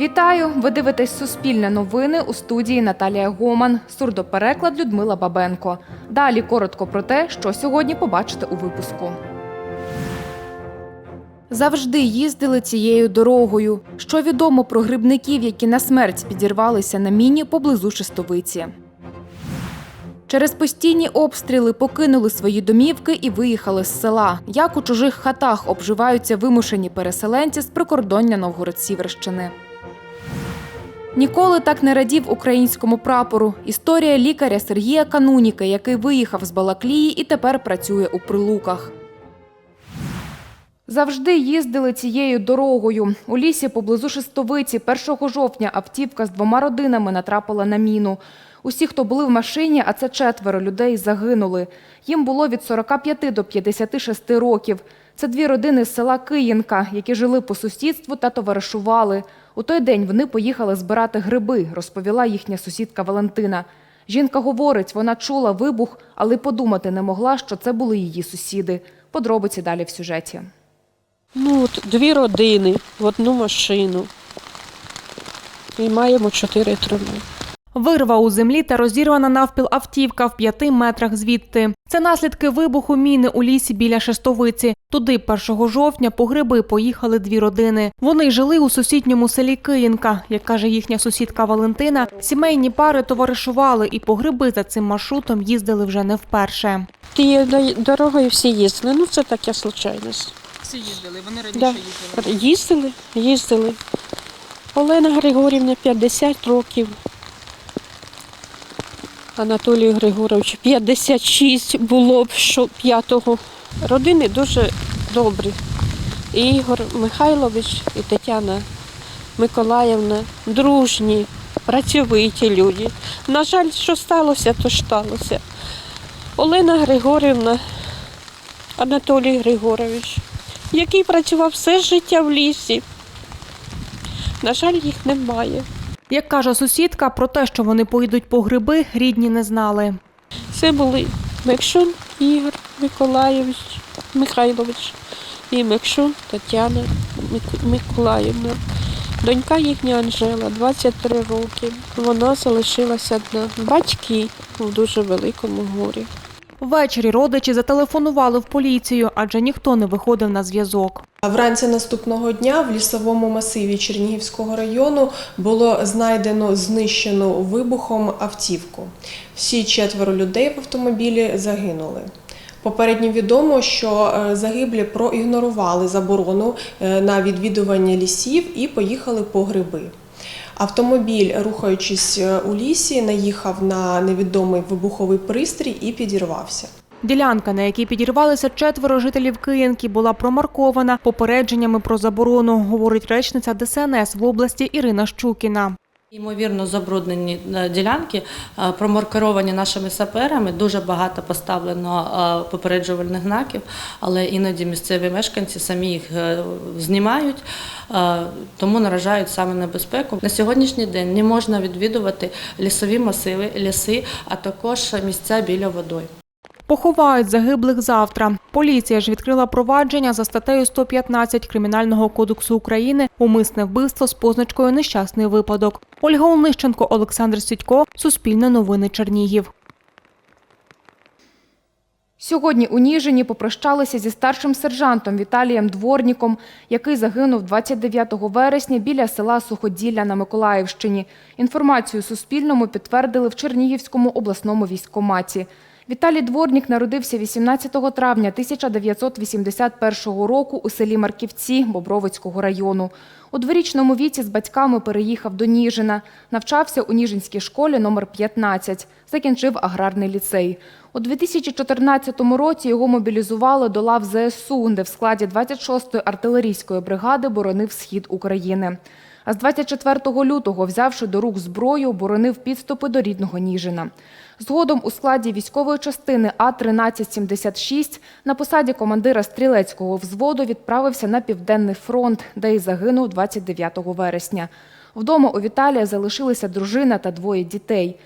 Вітаю! Ви дивитесь Суспільне новини у студії Наталія Гоман, сурдопереклад Людмила Бабенко. Далі коротко про те, що сьогодні побачите у випуску. Завжди їздили цією дорогою. Що відомо про грибників, які на смерть підірвалися на міні поблизу Шестовиці. Через постійні обстріли покинули свої домівки і виїхали з села. Як у чужих хатах обживаються вимушені переселенці з прикордоння Новгород-Сіверщини. Ніколи так не радів українському прапору. Історія лікаря Сергія Кануніка, який виїхав з Балаклії і тепер працює у прилуках. Завжди їздили цією дорогою. У лісі поблизу Шестовиці 1 жовтня автівка з двома родинами натрапила на міну. Усі, хто були в машині, а це четверо людей, загинули. Їм було від 45 до 56 років. Це дві родини з села Киїнка, які жили по сусідству та товаришували. У той день вони поїхали збирати гриби, розповіла їхня сусідка Валентина. Жінка говорить, вона чула вибух, але подумати не могла, що це були її сусіди. Подробиці далі в сюжеті. Ну, от дві родини в одну машину. І маємо чотири труни. Вирва у землі та розірвана навпіл автівка в п'яти метрах звідти. Це наслідки вибуху міни у лісі біля Шестовиці. Туди 1 жовтня по гриби поїхали дві родини. Вони жили у сусідньому селі Киїнка. Як каже їхня сусідка Валентина, сімейні пари товаришували і по гриби за цим маршрутом їздили вже не вперше. Тією до- дорогою всі їздили. Ну, це таке случайність. Всі їздили, вони раніше Да. їздили. Їздили, їздили. Олена Григорівна 50 років. Анатолій Григорович 56 було б що п'ятого. Родини дуже добрі. І Ігор Михайлович і Тетяна Миколаївна дружні, працьовиті люди. На жаль, що сталося, то сталося. Олена Григорівна, Анатолій Григорович, який працював все життя в лісі. На жаль, їх немає. Як каже сусідка, про те, що вони поїдуть по гриби, рідні не знали. Це були Мекшун Ігор Миколаєвич Михайлович і Мекшун Тетяна Миколаївна. Донька їхня Анжела, 23 роки. Вона залишилася одна. Батьки в дуже великому горі. Ввечері родичі зателефонували в поліцію, адже ніхто не виходив на зв'язок. Вранці наступного дня в лісовому масиві Чернігівського району було знайдено знищену вибухом автівку. Всі четверо людей в автомобілі загинули. Попередньо відомо, що е, загиблі проігнорували заборону е, на відвідування лісів і поїхали по гриби. Автомобіль, рухаючись е, у лісі, наїхав на невідомий вибуховий пристрій і підірвався. Ділянка, на якій підірвалися четверо жителів Київки, була промаркована попередженнями про заборону, говорить речниця ДСНС в області Ірина Щукіна. Ймовірно, забруднені е, ділянки е, промаркеровані нашими саперами. Дуже багато поставлено е, попереджувальних знаків, але іноді місцеві мешканці самі їх знімають, тому наражають саме небезпеку. На сьогоднішній день не можна відвідувати лісові масиви, ліси, а також місця біля водою. Поховають загиблих завтра. Поліція ж відкрила провадження за статтею 115 Кримінального кодексу України умисне вбивство з позначкою нещасний випадок. Ольга Онищенко, Олександр Сідько, Суспільне новини Чернігів. Сьогодні у Ніжині попрощалися зі старшим сержантом Віталієм Дворніком, який загинув 29 вересня біля села Суходілля на Миколаївщині. Інформацію Суспільному підтвердили в Чернігівському обласному військкоматі. Віталій Дворнік народився 18 травня 1981 року у селі Марківці Бобровицького району. У дворічному віці з батьками переїхав до Ніжина. Навчався у Ніжинській школі номер 15. Закінчив аграрний ліцей. У 2014 році його мобілізували до лав ЗСУ, де в складі 26-ї артилерійської бригади боронив схід України. А з 24 лютого, взявши до рук зброю, боронив підступи до рідного Ніжина. Згодом у складі військової частини А-1376 на посаді командира стрілецького взводу відправився на Південний фронт, де й загинув 29 вересня. Вдома у Віталія залишилися дружина та двоє дітей.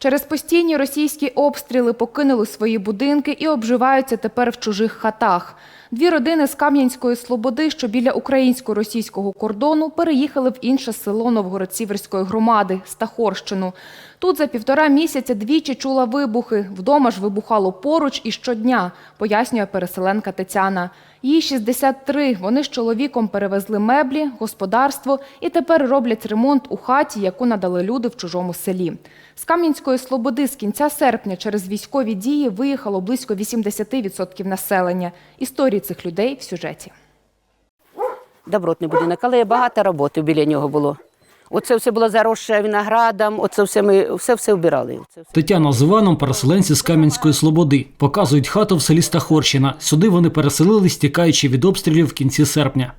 Через постійні російські обстріли покинули свої будинки і обживаються тепер в чужих хатах. Дві родини з Кам'янської Слободи, що біля українсько-російського кордону, переїхали в інше село Новгород-Сіверської громади – Стахорщину. Тут за півтора місяця двічі чула вибухи. Вдома ж вибухало поруч і щодня, пояснює переселенка Тетяна. Їй 63. Вони з чоловіком перевезли меблі, господарство і тепер роблять ремонт у хаті, яку надали люди в чужому селі. З Кам'янської Слободи з кінця серпня через військові дії виїхало близько 80% населення. Історії цих людей в сюжеті. добротний будинок, але багато роботи біля нього було. Оце все було заросше виноградом, оце все ми все все вбирали. Оце все. Тетяна з Іваном переселенці з Кам'янської Слободи. Показують хату в селі Стахорщина. Сюди вони переселились, тікаючи від обстрілів в кінці серпня.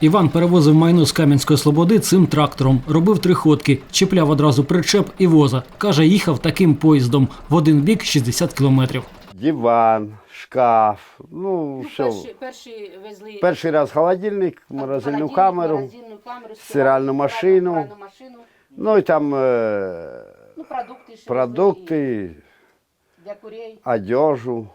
Іван перевозив майно з Кам'янської Слободи цим трактором. Робив три ходки, чіпляв одразу причеп і воза. Каже, їхав таким поїздом. В один бік 60 кілометрів. диван, шкаф, ну, все. перші везли Перший раз холодильник, морозильну камеру, стиральну машину. ну і там е, ну, продукти, продукти, для курей, одежу,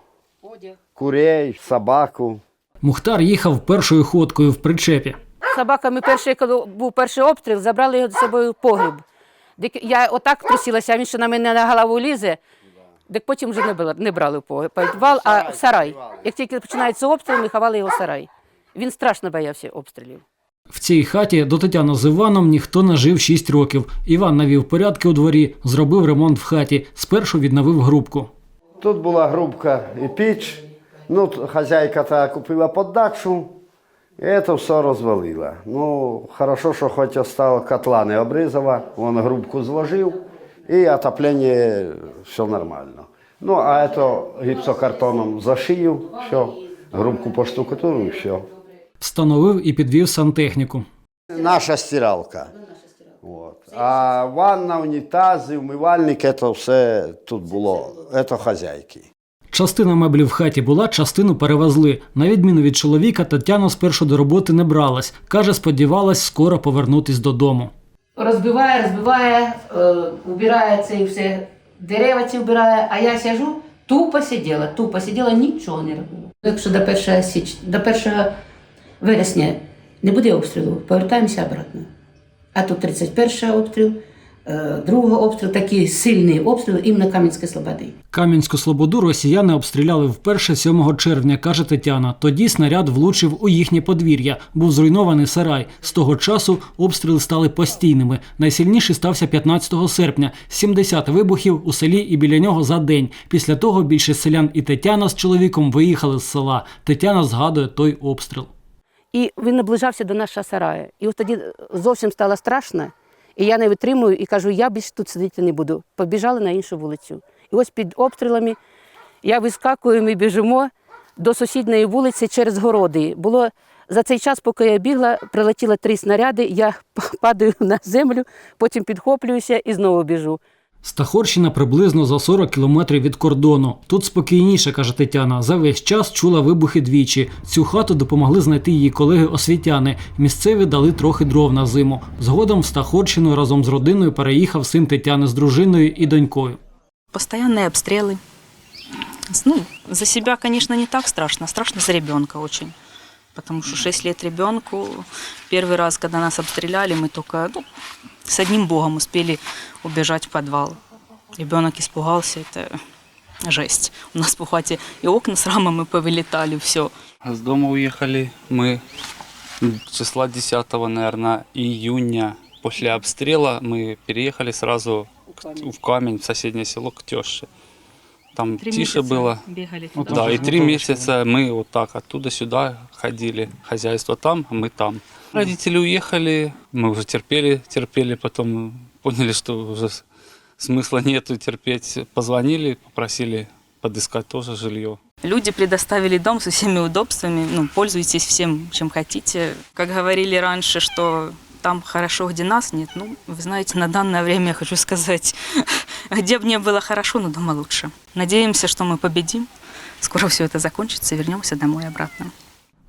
одяг. курей, собаку. Мухтар їхав першою ходкою в причепі. Собаками перший, коли був перший обстріл, забрали його з собою в погріб. Дик- Я отак трусилася, а він ще на мене на голову лізе. Так потім вже не, брали- не брали погріб, підвал, а в сарай. Як тільки починається обстріл, ми ховали його в сарай. Він страшно боявся обстрілів. В цій хаті до Тетяни з Іваном ніхто не жив 6 років. Іван навів порядки у дворі, зробив ремонт в хаті. Спершу відновив грубку. Тут була грубка і піч. Ну, хазяйка та купила поддакшу, і це все розвалила. Ну, хорошо, що хоч остало котла не обрізала, він грубку зложив, і отоплення все нормально. Ну, а це гіпсокартоном зашию, все, грубку поштукатуру і все. Встановив і підвів сантехніку. Наша стиралка. От. А ванна, унітази, умивальник, це все тут було, це хазяйки. Частина меблів в хаті була, частину перевезли. На відміну від чоловіка, Тетяна спершу до роботи не бралась. Каже, сподівалась скоро повернутись додому. Розбиває, розбиває, е, убирає це і все, дерева ці вбирає, а я сижу, тупо сиділа, тупо сиділа, нічого не робила. Якщо до 1 січ, до 1 вересня не буде обстрілу, повертаємося обратно. А тут 31 обстріл, другого обстріл, такий сильний обстріл іменно Кам'янської Слободи. Кам'янську слободу росіяни обстріляли вперше 7 червня, каже Тетяна. Тоді снаряд влучив у їхнє подвір'я. Був зруйнований сарай. З того часу обстріли стали постійними. Найсильніший стався 15 серпня. 70 вибухів у селі і біля нього за день. Після того більше селян і Тетяна з чоловіком виїхали з села. Тетяна згадує той обстріл. І він наближався до нашого сараю. І от тоді зовсім стало страшно. І я не витримую і кажу, я більше тут сидіти не буду. Побіжали на іншу вулицю. І ось під обстрілами я вискакую, ми біжимо до сусідньої вулиці через городи. Було за цей час, поки я бігла, прилетіло три снаряди, я падаю на землю, потім підхоплююся і знову біжу. Стахорщина приблизно за 40 кілометрів від кордону. Тут спокійніше, каже Тетяна. За весь час чула вибухи двічі. Цю хату допомогли знайти її колеги-освітяни. Місцеві дали трохи дров на зиму. Згодом в Стахорщину разом з родиною переїхав син Тетяни з дружиною і донькою. Постоянные обстрелы. С- Ну, за себя, конечно, не так страшно. Страшно за ребенка очень. Потому что 6 лет ребенку. Первый раз, когда нас обстреляли, мы только ну, с одним богом успели убежать в подвал. Ребенок испугался, это жесть. У нас по хате и окна с рамами повылетали, все. С дома уехали мы числа 10, наверное, июня. После обстрела мы переехали сразу к- в камень, в соседнее село, к теще. Там тише было. Бегали. Ну, да, и три месяца мы вот так оттуда сюда ходили. Хозяйство там, а мы там. Родители уехали, мы уже терпели, терпели, потом поняли, что уже смысла нету терпеть. Позвонили, попросили подыскать тоже жилье. Люди предоставили дом со всеми удобствами. Ну, пользуйтесь всем, чем хотите. Как говорили раньше, что там хорошо, где нас нет. Ну, вы знаете, на данное время я хочу сказать, где бы не было хорошо, но дома лучше. Надеемся, что мы победим. Скоро все это закончится и вернемся домой обратно.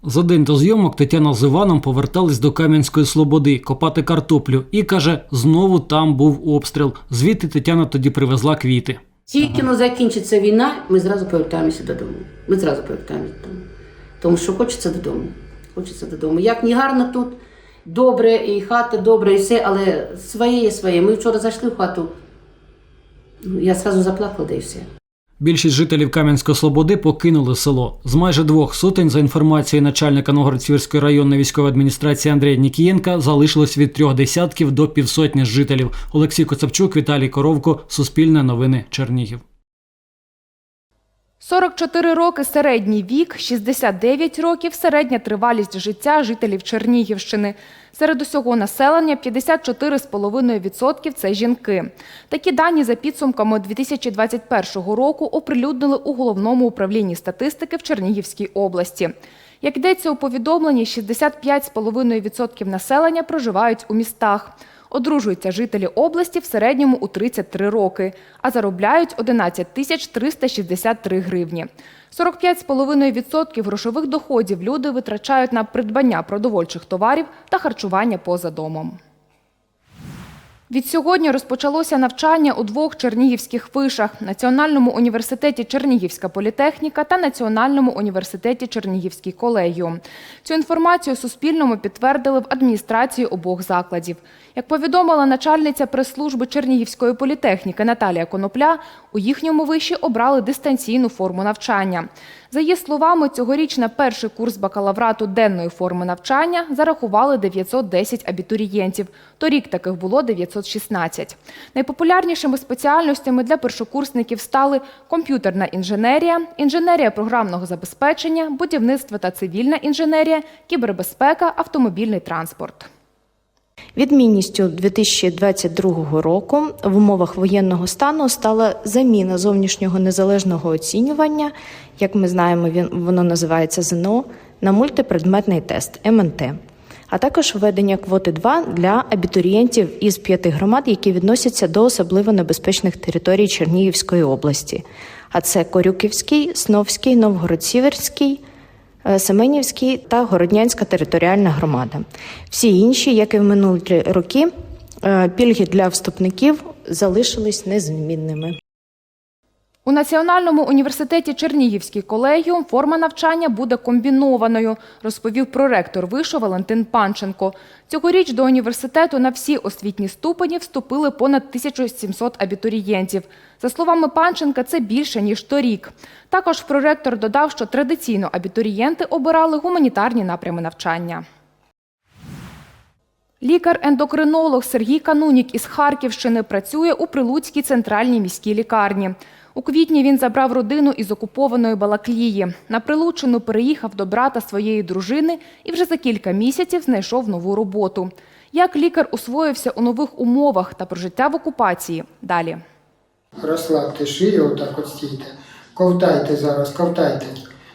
За день до зйомок Тетяна з Іваном повертались до Кам'янської Слободи копати картоплю і каже, знову там був обстріл. Звідти Тетяна тоді привезла квіти. Тільки но закінчиться війна, ми зразу повертаємося додому. Ми зразу повертаємося додому. Тому що хочеться додому. Хочеться додому. Як не гарно тут, добре, і хата добра, і все, але своє є своє. Ми вчора зайшли в хату. ну, Я зразу заплакала, да і все. Більшість жителів Кам'янської Слободи покинули село. З майже двох сотень, за інформацією начальника Новгород-Сіверської районної військової адміністрації Андрія Нікієнка, залишилось від трьох десятків до півсотні жителів. Олексій Коцапчук, Віталій Коровко, Суспільне новини, Чернігів. 44 роки середній вік, 69 років середня тривалість життя жителів Чернігівщини. Серед усього населення 54,5% – це жінки. Такі дані за підсумками 2021 року оприлюднили у Головному управлінні статистики в Чернігівській області. Як йдеться у повідомленні, 65,5% населення проживають у містах. Одружуються жителі області в середньому у 33 роки, а заробляють 11 тисяч 363 гривні. 45,5% грошових доходів люди витрачають на придбання продовольчих товарів та харчування поза домом. Відсьогодні розпочалося навчання у двох чернігівських вишах – Національному університеті Чернігівська політехніка та Національному університеті Чернігівський колегіум. Цю інформацію Суспільному підтвердили в адміністрації обох закладів. Як повідомила начальниця прес-служби Чернігівської політехніки Наталія Конопля, у їхньому виші обрали дистанційну форму навчання. За її словами, цьогоріч на перший курс бакалаврату денної форми навчання зарахували 910 абітурієнтів. Торік таких було 916. Найпопулярнішими спеціальностями для першокурсників стали комп'ютерна інженерія, інженерія програмного забезпечення, будівництво та цивільна інженерія, кібербезпека, автомобільний транспорт. Відмінністю 2022 року в умовах воєнного стану стала заміна зовнішнього незалежного оцінювання, як ми знаємо, він воно називається ЗНО, на мультипредметний тест МНТ, а також введення квоти 2 для абітурієнтів із п'яти громад, які відносяться до особливо небезпечних територій Чернігівської області. А це Корюківський, Сновський, Новгород-Сіверський. Е, Семенівський та Городнянська територіальна громада. Всі інші, як і в минулі роки, е, пільги для вступників залишились незмінними. У Національному університеті Чернігівський колегіум форма навчання буде комбінованою, розповів проректор вишу Валентин Панченко. Цьогоріч до університету на всі освітні ступені вступили понад 1700 абітурієнтів. За словами Панченка, це більше, ніж торік. Також проректор додав, що традиційно абітурієнти обирали гуманітарні напрями навчання. Лікар-ендокринолог Сергій Канунік із Харківщини працює у Прилуцькій центральній міській лікарні. У квітні він забрав родину із окупованої Балаклії. На Прилучину переїхав до брата своєї дружини і вже за кілька місяців знайшов нову роботу. Як лікар освоївся у нових умовах та про життя в окупації? Далі. Розслабте шию, отак от стійте. Ковтайте зараз, ковтайте.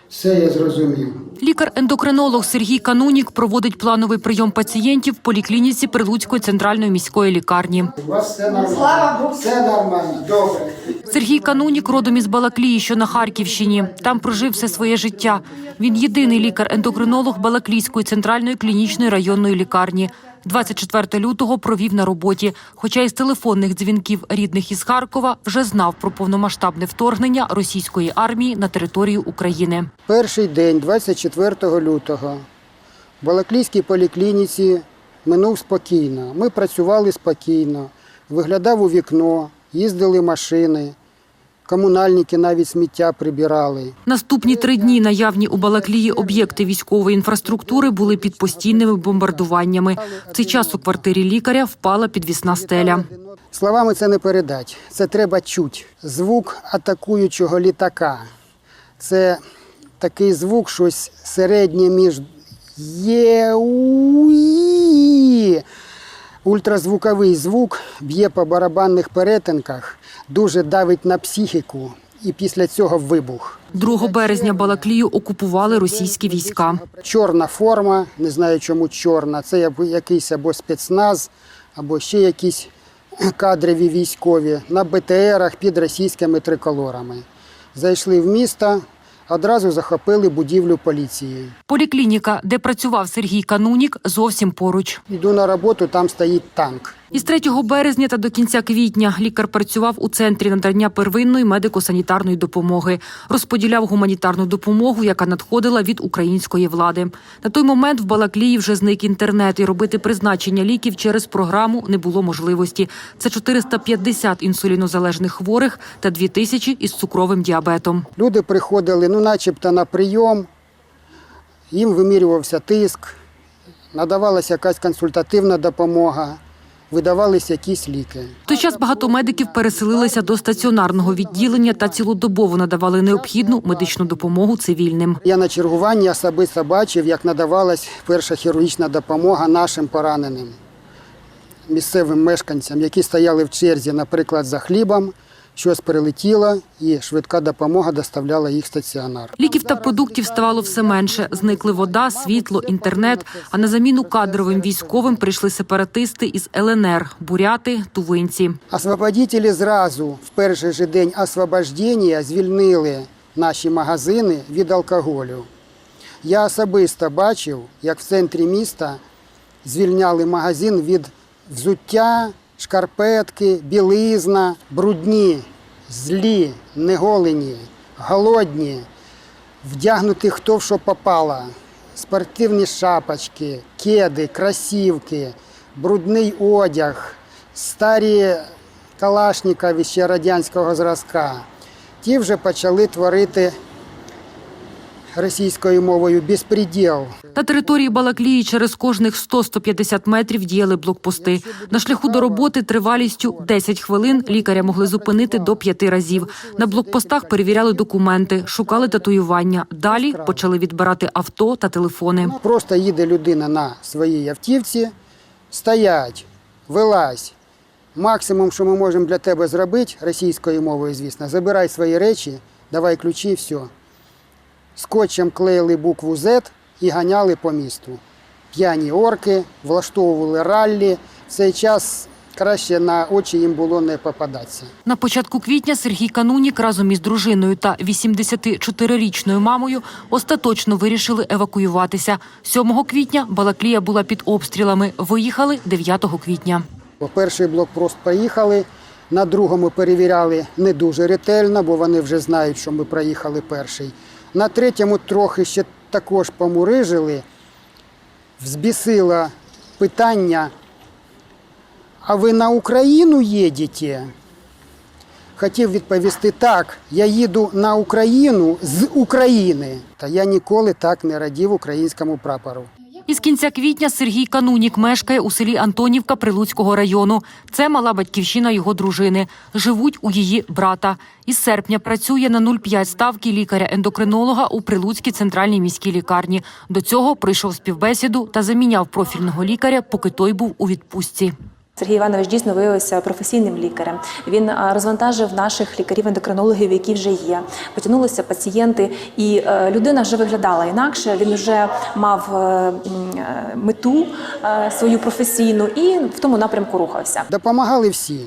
Все я зрозумів. Лікар-ендокринолог Сергій Канунік проводить плановий прийом пацієнтів в поліклініці Прилуцької центральної міської лікарні. У вас все нормально. Слава Богу. Все нормально, добре. Сергій Канунік родом із Балаклії, що на Харківщині. Там прожив все своє життя. Він єдиний лікар-ендокринолог Балаклійської центральної клінічної районної лікарні. 24 лютого провів на роботі. Хоча із телефонних дзвінків рідних із Харкова вже знав про повномасштабне вторгнення російської армії на територію України. Перший день, 24 лютого, в Балаклійській поліклініці минув спокійно. Ми працювали спокійно, виглядав у вікно, їздили машини, комунальники навіть сміття прибирали. Наступні три дні наявні у Балаклії об'єкти військової інфраструктури були під постійними бомбардуваннями. В цей час у квартирі лікаря впала підвісна стеля. Словами це не передать. Це треба чуть. Звук атакуючого літака. Це такий звук, щось середнє між є. Ультразвуковий звук б'є по барабанних перетинках, дуже давить на психіку, і після цього вибух. 2 березня Балаклію окупували російські війська. Чорна форма, не знаю чому чорна, це якийсь або спецназ, або ще якісь кадрові військові на БТРах під російськими триколорами. Зайшли в місто, одразу захопили будівлю поліції. Поліклініка, де працював Сергій Канунік, зовсім поруч. Йду на роботу, там стоїть танк. Із 3 березня та до кінця квітня лікар працював у центрі надання первинної медико-санітарної допомоги, розподіляв гуманітарну допомогу, яка надходила від української влади. На той момент в Балаклії вже зник інтернет, і робити призначення ліків через програму не було можливості. Це 450 інсулінозалежних хворих та 2 тисячі із цукровим діабетом. Люди приходили, ну, начебто на прийом, їм вимірювався тиск, надавалася якась консультативна допомога, видавалися якісь ліки. В той час багато медиків переселилися до стаціонарного відділення та цілодобово надавали необхідну медичну допомогу цивільним. Я на чергуванні особисто бачив, як надавалась перша хірургічна допомога нашим пораненим місцевим мешканцям, які стояли в черзі, наприклад, за хлібом. Щось прилетіло, і швидка допомога доставляла їх в стаціонар. Ліків та продуктів ставало все менше. Зникли вода, світло, інтернет. А на заміну кадровим військовим прийшли сепаратисти із ЛНР, буряти, тувинці. Освободителі зразу в перший же день освобождення звільнили наші магазини від алкоголю. Я особисто бачив, як в центрі міста звільняли магазин від взуття, шкарпетки, білизна, брудні, злі, неголені, голодні, вдягнуті хто в що попало, спортивні шапочки, кеди, кросівки, брудний одяг, старі калашникові ще радянського зразка. Ті вже почали творити російською мовою безпреділ. На території Балаклії через кожних 100-150 метрів діяли блокпости. На шляху до роботи тривалістю 10 хвилин лікаря могли зупинити до п'яти разів. На блокпостах перевіряли документи, шукали татуювання. Далі почали відбирати авто та телефони. Просто їде людина на своїй автівці, стоять, вилазь. Максимум, що ми можемо для тебе зробити, російською мовою, звісно, забирай свої речі, давай ключі, все. Скотчем клеїли букву Z і ганяли по місту. П'яні орки, влаштовували раллі. В цей час краще на очі їм було не попадатися. На початку квітня Сергій Канунік разом із дружиною та 84-річною мамою остаточно вирішили евакуюватися. 7 квітня Балаклія була під обстрілами. Виїхали 9 квітня. По перший блокпост поїхали, на другому перевіряли не дуже ретельно, бо вони вже знають, що ми проїхали перший. На третьому трохи ще також помурижили, взбісило питання, а ви на Україну їдете? Хотів відповісти так, я їду на Україну з України. Та я ніколи так не радів українському прапору. Із кінця квітня Сергій Канунік мешкає у селі Антонівка Прилуцького району. Це мала батьківщина його дружини. Живуть у її брата. Із серпня працює на 0,5 ставки лікаря-ендокринолога у Прилуцькій центральній міській лікарні. До цього прийшов співбесіду та заміняв профільного лікаря, поки той був у відпустці. Сергій Іванович дійсно виявився професійним лікарем. Він розвантажив наших лікарів-ендокринологів, які вже є. Потягнулися пацієнти, і е, людина вже виглядала інакше. Він вже мав е, е, мету свою професійну і в тому напрямку рухався. Допомагали всі.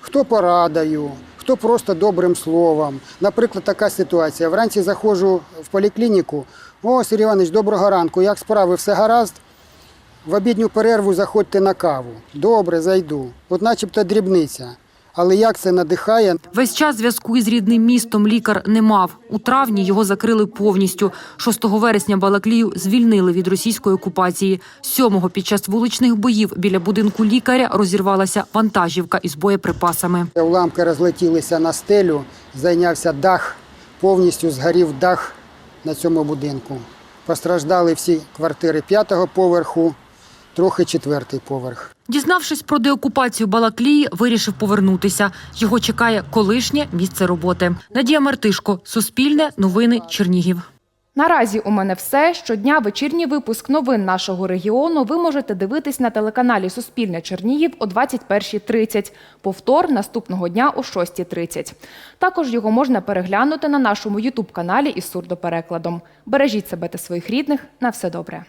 Хто порадою, хто просто добрим словом. Наприклад, така ситуація. Вранці заходжу в поліклініку. О, Сергій Іванович, доброго ранку. Як справи? Все гаразд? В обідню перерву заходьте на каву. Добре, зайду. От начебто дрібниця. Але як це надихає? Весь час зв'язку із рідним містом лікар не мав. У травні його закрили повністю. 6 вересня Балаклію звільнили від російської окупації. 7-го під час вуличних боїв біля будинку лікаря розірвалася вантажівка із боєприпасами. Уламки розлетілися на стелю, зайнявся дах, повністю згорів дах на цьому будинку. Постраждали всі квартири п'ятого поверху, трохи четвертий поверх. Дізнавшись про деокупацію Балаклії, вирішив повернутися. Його чекає колишнє місце роботи. Надія Мартишко, Суспільне, Новини, Чернігів. Наразі у мене все. Щодня вечірній випуск новин нашого регіону ви можете дивитись на телеканалі Суспільне Чернігів о 21.30. Повтор наступного дня о 6.30. Також його можна переглянути на нашому ютуб-каналі із сурдоперекладом. Бережіть себе та своїх рідних. На все добре.